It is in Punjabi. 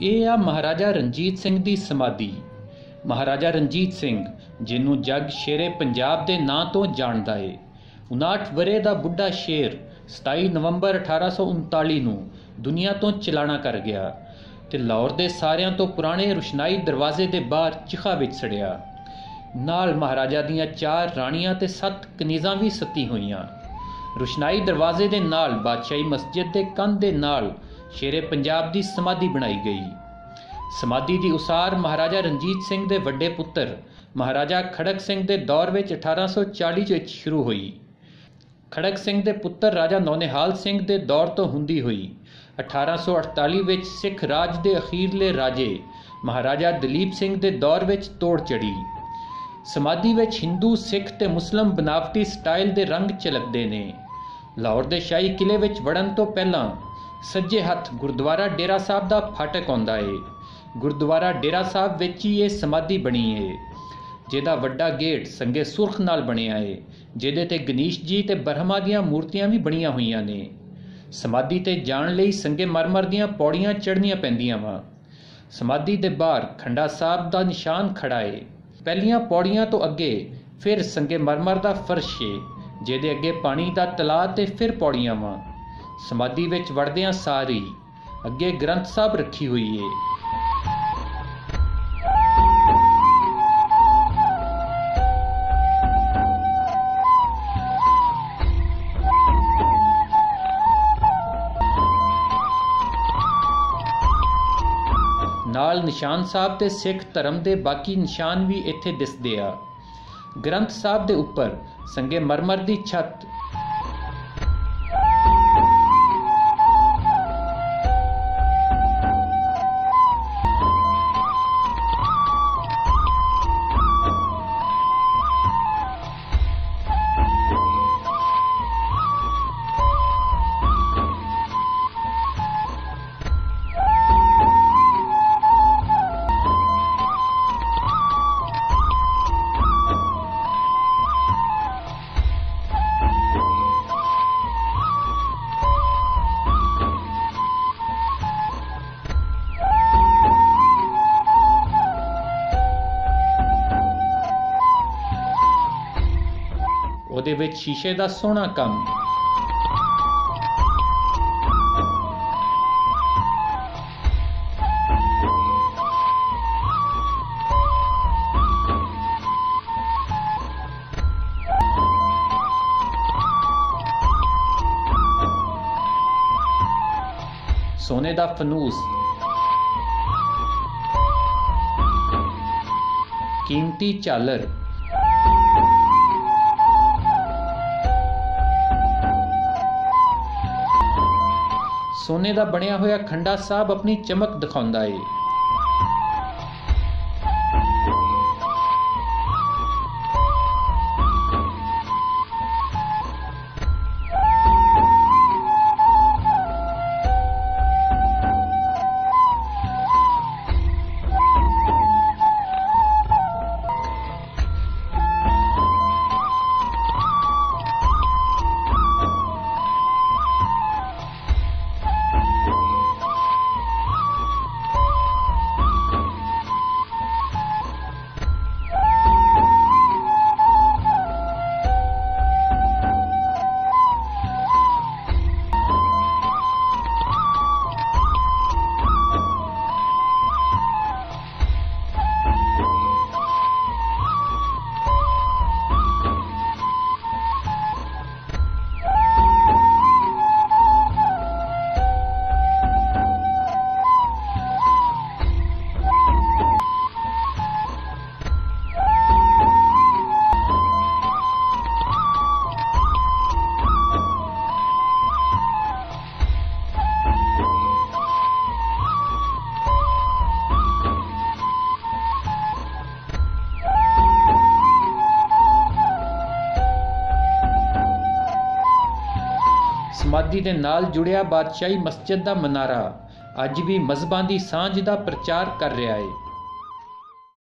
ਇਹ ਆ ਮਹਾਰਾਜਾ ਰਣਜੀਤ ਸਿੰਘ ਦੀ ਸਮਾਧੀ। ਮਹਾਰਾਜਾ ਰਣਜੀਤ ਸਿੰਘ, ਜਿਹਨੂੰ ਜੱਗ ਸ਼ੇਰੇ ਪੰਜਾਬ ਦੇ ਨਾਂ ਤੋਂ ਜਾਣਦਾ ਏ 59 ਵਰੇ ਦਾ ਬੁੱਢਾ ਸ਼ੇਰ 27 ਨਵੰਬਰ 1839 ਨੂੰ ਦੁਨੀਆ ਤੋਂ ਚਲਾਣਾ ਕਰ ਗਿਆ ਤੇ ਲਾਹੌਰ ਦੇ ਸਾਰਿਆਂ ਤੋਂ ਪੁਰਾਣੇ ਰੁਸ਼ਨਾਈ ਦਰਵਾਜ਼ੇ ਦੇ ਬਾਹਰ ਚਿਖਾ ਵਿੱਚ ਸੜਿਆ। ਨਾਲ ਮਹਾਰਾਜਾ ਦੀਆਂ ਚਾਰ ਰਾਣੀਆਂ ਤੇ ਸੱਤ ਕਨੀਜ਼ਾਂ ਵੀ ਸੱਤੀ ਹੋਈਆਂ। ਰੁਸ਼ਨਾਈ ਦਰਵਾਜ਼ੇ ਦੇ ਨਾਲ ਬਾਦਸ਼ਾਹੀ ਮਸਜਿਦ ਦੇ ਕੰਧ ਦੇ ਨਾਲ ਸ਼ੇਰੇ ਪੰਜਾਬ ਦੀ ਸਮਾਧੀ ਬਣਾਈ ਗਈ। ਸਮਾਧੀ ਦੀ ਉਸਾਰ ਮਹਾਰਾਜਾ ਰਣਜੀਤ ਸਿੰਘ ਦੇ ਵੱਡੇ ਪੁੱਤਰ ਮਹਾਰਾਜਾ ਖੜਕ ਸਿੰਘ ਦੇ ਦੌਰ ਵਿੱਚ 1840 ਵਿੱਚ ਸ਼ੁਰੂ ਹੋਈ। ਖੜਕ ਸਿੰਘ ਦੇ ਪੁੱਤਰ ਰਾਜਾ ਨੌਨਿਹਾਲ ਸਿੰਘ ਦੇ ਦੌਰ ਤੋਂ ਹੁੰਦੀ ਹੋਈ। 1848 ਵਿੱਚ ਸਿੱਖ ਰਾਜ ਦੇ ਅਖੀਰਲੇ ਰਾਜੇ ਮਹਾਰਾਜਾ ਦਲੀਪ ਸਿੰਘ ਦੇ ਦੌਰ ਵਿੱਚ ਤੋੜ ਚੜੀ। ਸਮਾਧੀ ਵਿੱਚ ਹਿੰਦੂ, ਸਿੱਖ ਤੇ ਮੁਸਲਮ ਬਨਾਵਟੀ ਸਟਾਈਲ ਦੇ ਰੰਗ ਝਲਕਦੇ ਨੇ। ਲਾਹੌਰ ਦੇ ਸ਼ਾਹੀ ਕਿਲੇ ਵਿੱਚ ਵੜਨ ਤੋਂ ਪਹਿਲਾਂ ਸੱਜੇ ਹੱਥ ਗੁਰਦੁਆਰਾ ਡੇਰਾ ਸਾਹਿਬ ਦਾ ਫਾਟਕ ਆਉਂਦਾ ਏ। ਗੁਰਦੁਆਰਾ ਡੇਰਾ ਸਾਹਿਬ ਵਿੱਚ ਹੀ ਇਹ ਸਮਾਧੀ ਬਣੀ ਏ। ਜਿਹਦਾ ਵੱਡਾ ਗੇਟ ਸੰਗੇ ਸੁਰਖ ਨਾਲ ਬਣਿਆ ਏ, ਜਿਹਦੇ ਤੇ ਗਣੇਸ਼ ਜੀ ਤੇ ਬ੍ਰਹਮਾ ਦੀਆਂ ਮੂਰਤੀਆਂ ਵੀ ਬਣੀਆਂ ਹੋਈਆਂ ਨੇ। ਸਮਾਧੀ ਤੇ ਜਾਣ ਲਈ ਸੰਗੇ ਮਰਮਰ ਦੀਆਂ ਪੌੜੀਆਂ ਚੜ੍ਹਨੀਆਂ ਪੈਂਦੀਆਂ ਵਾ। ਸਮਾਧੀ ਦੇ ਬਾਹਰ ਖੰਡਾ ਸਾਹਿਬ ਦਾ ਨਿਸ਼ਾਨ ਖੜਾ ਏ। ਪਹਿਲੀਆਂ ਪੌੜੀਆਂ ਤੋਂ ਅੱਗੇ ਫਿਰ ਸੰਗੇ ਮਰਮਰ ਦਾ ਫਰਸ਼ ਏ, ਜਿਹਦੇ ਅੱਗੇ ਪਾਣੀ ਦਾ ਤਲਾਅ ਤੇ ਫਿਰ ਪੌੜੀਆਂ ਵਾ। ਸਮਾਧੀ ਵਿੱਚ ਵੜਦਿਆਂ ਸਾਰੀ ਅੱਗੇ ਗ੍ਰੰਥ ਸਾਹਿਬ ਰੱਖੀ ਹੋਈ ਏ। ਨਾਲ ਨਿਸ਼ਾਨ ਸਾਹਿਬ ਤੇ ਸਿੱਖ ਧਰਮ ਦੇ ਬਾਕੀ ਨਿਸ਼ਾਨ ਵੀ ਇੱਥੇ ਦਿਸਦੇ ਆ। ਗ੍ਰੰਥ ਸਾਹਿਬ ਦੇ ਉੱਪਰ ਸੰਗੇ ਮਰਮਰ ਦੀ ਛੱਤ ਉਹਦੇ ਵਿੱਚ ਸ਼ੀਸ਼ੇ ਦਾ ਸੋਹਣਾ ਕੰਮ। ਸੋਨੇ ਦਾ ਫਨੂਸ। ਕੀਮਤੀ ਚਾਲਰ। ਸੋਨੇ ਦਾ ਬਣਿਆ ਹੋਇਆ ਖੰਡਾ ਸਾਹਿਬ ਆਪਣੀ ਚਮਕ ਦਿਖਾਉਂਦਾ ਏ। ਸਮਾਧੀ ਦੇ ਨਾਲ ਜੁੜਿਆ ਬਾਦਸ਼ਾਹੀ ਮਸਜਿਦ ਦਾ ਮਨਾਰਾ ਅੱਜ ਵੀ ਮਜ਼ਹਬਾਂ ਦੀ ਸਾਂਝ ਦਾ ਪ੍ਰਚਾਰ ਕਰ ਰਿਹਾ ਹੈ